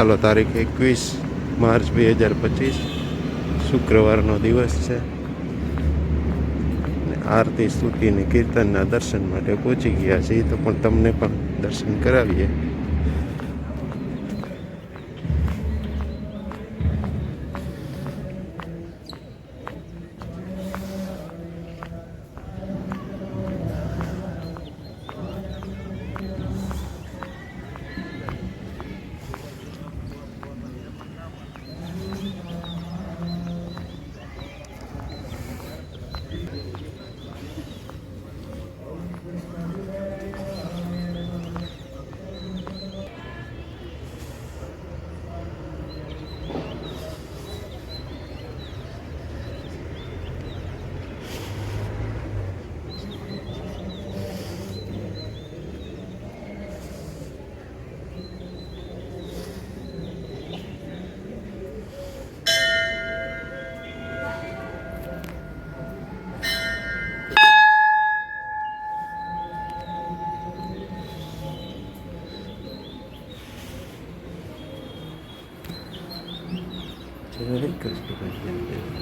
ચાલો તારીખ એકવીસ માર્ચ બે હજાર પચીસ, શુક્રવારનો દિવસ છે. આરતી, સ્તુતિ અને કીર્તનના દર્શન માટે પહોંચી ગયા છીએ તો પણ તમને પણ દર્શન કરાવીએ. really good because you can.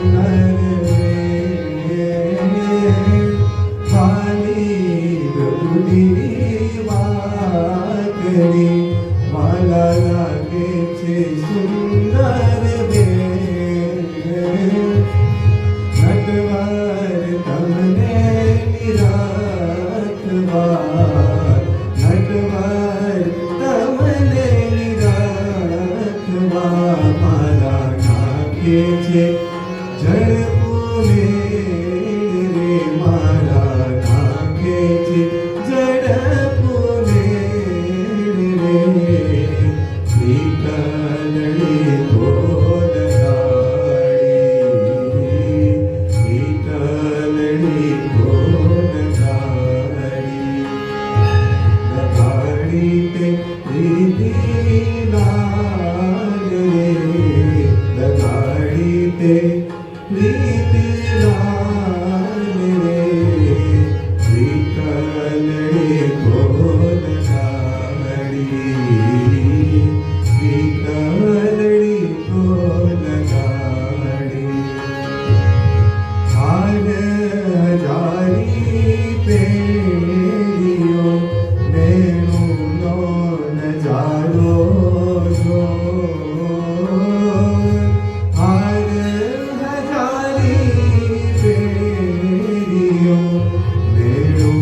Amen.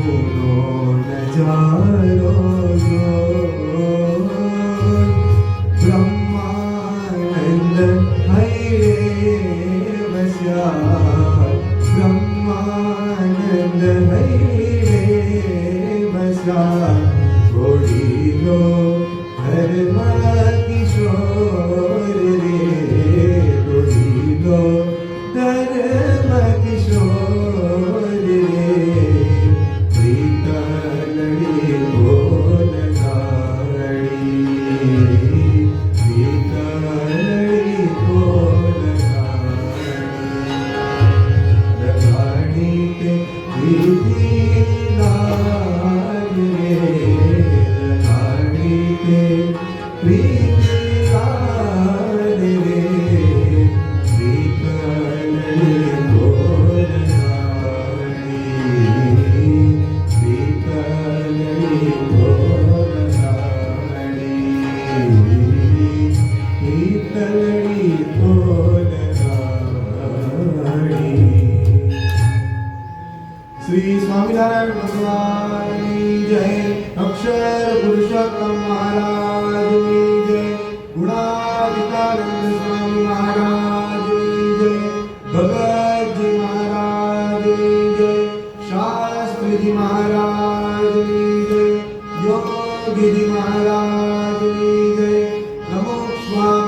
করো ગિરિ મહારાજની જય નમો સ્વામી.